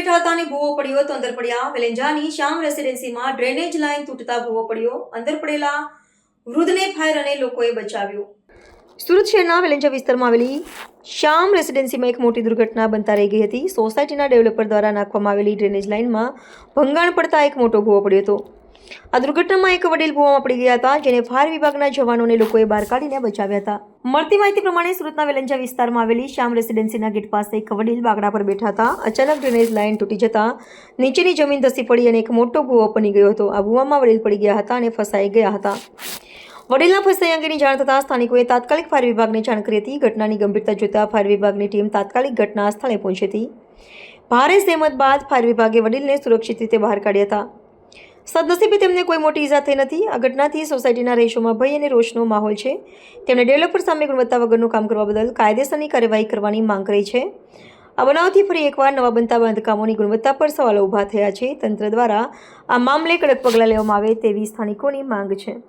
બેઠા હતા અને ભૂવો પડ્યો, તો અંદર પડ્યા વેલેન્જાની શ્યામ રેસિડેન્સીમાં ડ્રેનેજ લાઇન તૂટતા ભૂવો પડ્યો, અંદર પડેલા વૃદ્ધને ફાયર અને લોકોએ બચાવ્યો. સુરત શહેરના વેલેન્જા વિસ્તારમાં આવેલી શ્યામ રેસિડેન્સીમાં એક મોટી દુર્ઘટના બનતા રહી ગઈ હતી. સોસાયટીના ડેવલપર દ્વારા નાખવામાં આવેલી ડ્રેનેજ લાઇનમાં ભંગાણ પડતા એક મોટો ભૂવો પડ્યો હતો. આ દુર્ઘટનામાં એક વડીલ ભૂવામાં પડી ગયા હતા, જેને ફાયર વિભાગના જવાનોને લોકોએ બહાર કાઢીને બચાવ્યા હતા. મળતી માહિતી પ્રમાણે સુરતના વેલંજા વિસ્તારમાં આવેલી શ્યામ રેસિડેન્સીના ગેટ પાસે એક વડીલ બાગડા પર બેઠા હતા. અચાનક ડ્રેનેજ લાઇન તૂટી જતા નીચેની જમીન ધસી પડી અને એક મોટો ભૂવો બની ગયો હતો. આ ભૂવામાં વડીલ પડી ગયા હતા અને ફસાઈ ગયા હતા. વડીલના ફસાઈ અંગેની જાણ થતાં સ્થાનિકોએ તાત્કાલિક ફાયર વિભાગને જાણ કરી હતી. ઘટનાની ગંભીરતા જોતા ફાયર વિભાગની ટીમ તાત્કાલિક ઘટના સ્થળે પહોંચી હતી. ભારે સહેમત બાદ ફાયર વિભાગે વડીલને સુરક્ષિત રીતે બહાર કાઢ્યા હતા. સદનસીબે તેમને કોઈ મોટી ઈજા થઈ નથી. આ ઘટનાથી સોસાયટીના રહીશોમાં ભય અને રોષનો માહોલ છે. તેમણે ડેવલપર સામે ગુણવત્તા વગરનું કામ કરવા બદલ કાયદેસરની કાર્યવાહી કરવાની માંગ કરી છે. આ બનાવથી ફરી એકવાર નવા બનતા બાંધકામોની ગુણવત્તા પર સવાલો ઊભા થયા છે. તંત્ર દ્વારા આ મામલે કડક પગલાં લેવામાં આવે તેવી સ્થાનિકોની માંગ છે.